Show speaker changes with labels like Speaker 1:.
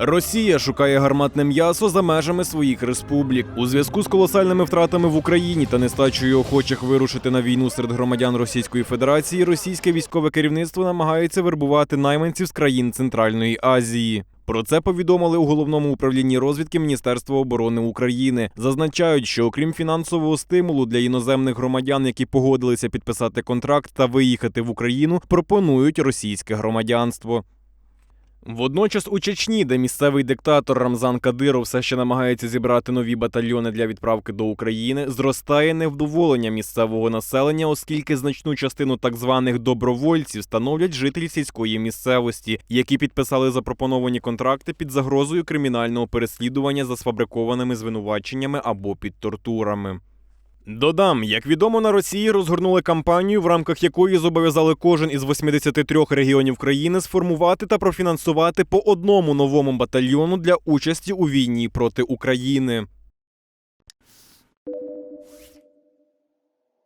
Speaker 1: Росія шукає гарматне м'ясо за межами своїх республік у зв'язку з колосальними втратами в Україні та нестачею охочих вирушити на війну серед громадян Російської Федерації. Російське військове керівництво намагається вербувати найманців з країн Центральної Азії. Про це повідомили у головному управлінні розвідки Міністерства оборони України. Зазначають, що окрім фінансового стимулу для іноземних громадян, які погодилися підписати контракт та виїхати в Україну, пропонують російське громадянство. Водночас у Чечні, де місцевий диктатор Рамзан Кадиров все ще намагається зібрати нові батальйони для відправки до України, зростає невдоволення місцевого населення, оскільки значну частину так званих добровольців становлять жителі сільської місцевості, які підписали запропоновані контракти під загрозою кримінального переслідування за сфабрикованими звинуваченнями або під тортурами. Додам, як відомо, на Росії розгорнули кампанію, в рамках якої зобов'язали кожен із 83 регіонів країни сформувати та профінансувати по одному новому батальйону для участі у війні проти України.